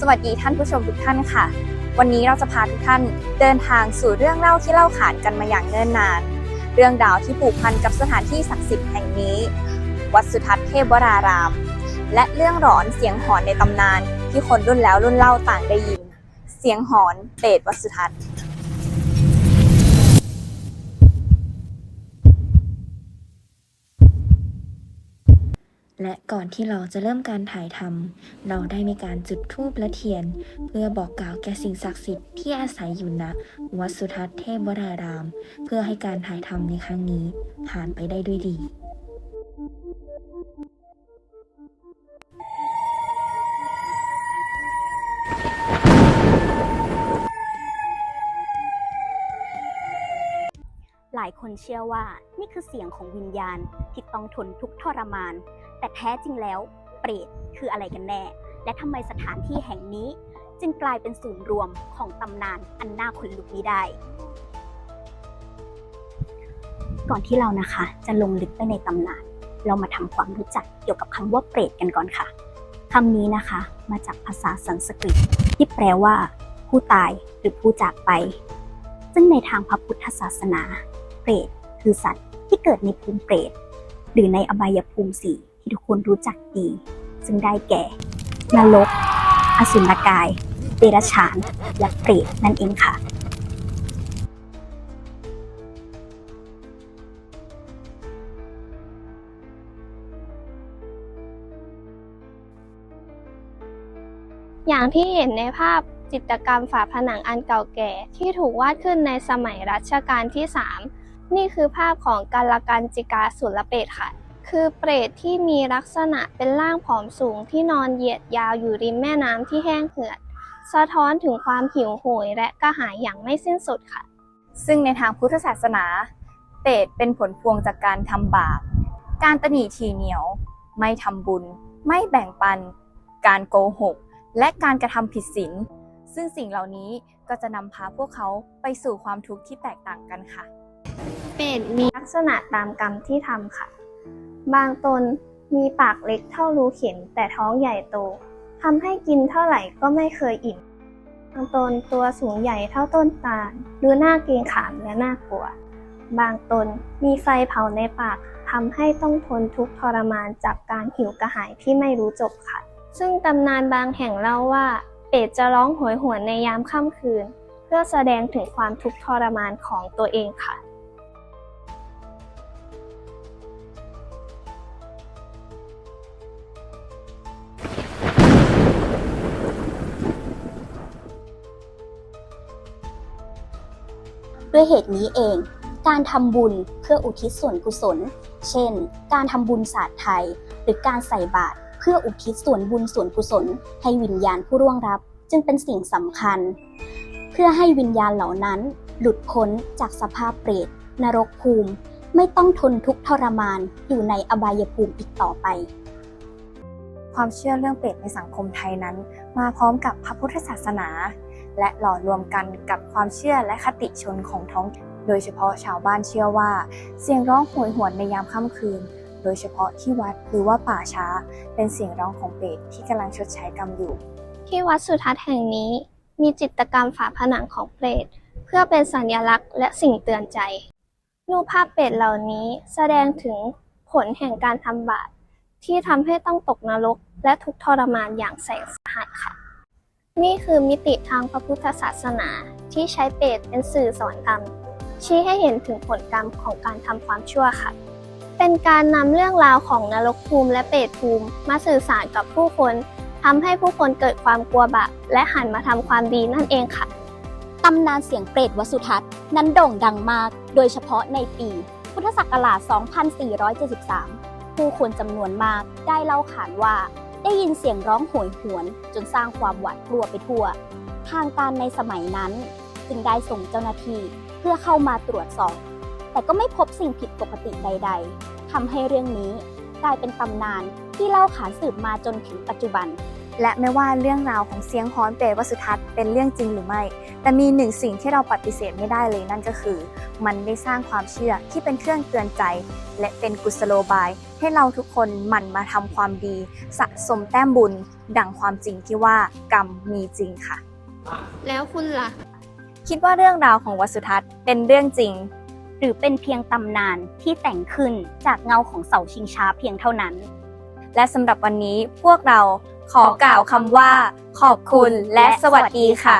สวัสดีท่านผู้ชมทุกท่านค่ะ วันนี้เราจะพาทุกท่านเดินทางสู่เรื่องเล่าที่เล่าขานกันมาอย่างเนิ่นนาน เรื่องราวที่ผูกพันกับสถานที่ศักดิ์สิทธิ์แห่งนี้ วัดสุทัศน์เทพวราราม และเรื่องหลอนเสียงหอนในตำนาน ที่คนรุ่นแล้วรุ่นเล่าต่างได้ยิน เสียงหอนเปรตวัดสุทัศน์ และก่อนที่เราจะเริ่มการถ่ายทำเราได้มีการจุดธูปและเทียน เพื่อบอกกล่าวแก่สิ่งศักดิ์สิทธิ์ที่อาศัยอยู่ณวัดสุทัศน์เทพวราราม เพื่อให้การถ่ายทำในครั้งนี้ผ่านไปได้ด้วยดีายคนเชื่อว่านี่คือเสียงของวิญญาณที่ต้องทนทุกทรมาน แต่แท้จริงแล้วเปรตคืออะไรกันแน่ และทำไมสถานที่แห่งนี้ จึงกลายเป็นศูนย์รวมของตำนานอันน่าขนลุกนี้ได้ ก่อนที่เรานะคะจะลงลึกไปในตำนาน เรามาทำความรู้จักเกี่ยวกับคำว่าเปรตกันก่อนค่ะคำนี้นะคะมาจากภาษาสันสกฤต ที่แปลว่า ผู้ตายหรือผู้จากไป ซึ่งในทางพระพุทธศาสนา เปรตคือสัตว์ที่เกิดในภูมิเปรตหรือในอบายภูมิสี่ที่ทุกคนรู้จักดี ซึ่งได้แก่ นรก อสุรกาย เดรัจฉาน และเปรตนั่นเองค่ะอย่างที่เห็นในภาพจิตรกรรมฝาผนังอันเก่าแก่ที่ถูกวาดขึ้นในสมัยรัชกาลที่ 3 นี่คือภาพของกัลกันจิกาสุรเปตค่ะ คือเปรตที่มีลักษณะเป็นร่างผอมสูงที่นอนเหยียดยาวอยู่ริมแม่น้ำที่แห้งเหือด สะท้อนถึงความหิวโหยและกระหายอย่างไม่สิ้นสุดค่ะ ซึ่งในทางพุทธศาสนา เปรตเป็นผลพวงจากการทำบาป การตนีทีเหนียว ไม่ทำบุญ ไม่แบ่งปัน การโกหก และการกระทำผิดศีลซึ่งสิ่งเหล่านี้ก็จะนำพาพวกเขาไปสู่ความทุกข์ที่แตกต่างกันค่ะ เป็ดมีลักษณะตามกรรมที่ทำค่ะ บางตนมีปากเล็กเท่ารูเข็มแต่ท้องใหญ่โตทำให้กินเท่าไหร่ก็ไม่เคยอิ่ม บางตนตัวสูงใหญ่เท่าต้นตาลดูน่าเกรงขามและน่ากลัว บางตนมีไฟเผาในปากทำให้ต้องทนทุกข์ทรมานจากการหิวกระหายที่ไม่รู้จบค่ะ ซึ่งตำนานบางแห่งเล่าว่า เป็ดจะร้องโหยหวนในยามค่ำคืน เพื่อแสดงถึงความทุกข์ทรมานของตัวเองค่ะ ด้วยเหตุนี้เอง การทำบุญเพื่ออุทิศส่วนกุศล เช่น การทำบุญศาสตร์ไทย หรือการใส่บาตรเพื่ออุทิศส่วนบุญส่วนกุศล ให้วิญญาณผู้ร่วงรับ จึงเป็นสิ่งสำคัญ เพื่อให้วิญญาณเหล่านั้น หลุดพ้นจากสภาพเปรตนรกภูมิ ไม่ต้องทนทุกข์ทรมานอยู่ในอบายภูมิอีกต่อไป ความเชื่อเรื่องเปรตในสังคมไทยนั้น มาพร้อมกับพระพุทธศาสนา และหล่อรวมกันกับความเชื่อและคติชนของท้อง โดยเฉพาะชาวบ้านเชื่อว่า เสียงร้องโหยหวนในยามค่ำคืน โดยเฉพาะที่วัดหรือว่าป่าช้า เป็นเสียงร้องของเปรตที่กำลังชดใช้กรรมอยู่ ที่วัดสุทัศน์แห่งนี้มีจิตกรรมฝาผนังของเปรตเพื่อเป็นสัญลักษณ์และสิ่งเตือนใจ รูปภาพเปรตเหล่านี้แสดงถึงผลแห่งการทำบาป ที่ทำให้ต้องตกนรก และทุกทรมานอย่างแสนสาหัสค่ะ นี่คือมิติทางพระพุทธศาสนาที่ใช้เปรตเป็นสื่อสอนธรรม ชี้ให้เห็นถึงผลกรรมของการทำความชั่วค่ะ เป็นการนำเรื่องราวของนรกภูมิและเปรตภูมิ มาสื่อสารกับผู้คนทำให้ผู้คนเกิดความกลัวบาปและหันมาทำความดีนั่นเองค่ะตำนานเสียงเปรตวสุทัศน์นั้นโด่งดังมาก โดยเฉพาะในปี พุทธศักราช 2473 ผู้คนจำนวนมากได้เล่าขานว่า ได้ยินเสียงร้องโหยหวน จนสร้างความหวาดกลัวไปทั่ว ทางการในสมัยนั้น จึงได้ส่งเจ้าหน้าที่เพื่อเข้ามาตรวจสอบ แต่ก็ไม่พบสิ่งผิดปกติใด ๆทำให้เรื่องนี้กลายเป็นตำนานที่เล่าขานสืบมาจนถึงปัจจุบัน และไม่ว่าเรื่องราวของเสียงฮ้อนเปรตวสุทัศน์เป็นเรื่องจริงหรือไม่ แต่มีหนึ่งสิ่งที่เราปฏิเสธไม่ได้เลยนั่นก็คือ มันได้สร้างความเชื่อที่เป็นเครื่องเตือนใจ และเป็นกุศโลบาย ให้เราทุกคนหมั่นมาทำความดี สะสมแต้มบุญ ดังความจริงที่ว่ากรรมมีจริงค่ะ แล้วคุณล่ะ คิดว่าเรื่องราวของวัดสุทัศน์เป็นเรื่องจริง หรือเป็นเพียงตำนานที่แต่งขึ้นจากเงาของเสาชิงช้าเพียงเท่านั้น และสำหรับวันนี้พวกเราขอกล่าวคำว่า ขอบคุณและสวัสดีค่ะ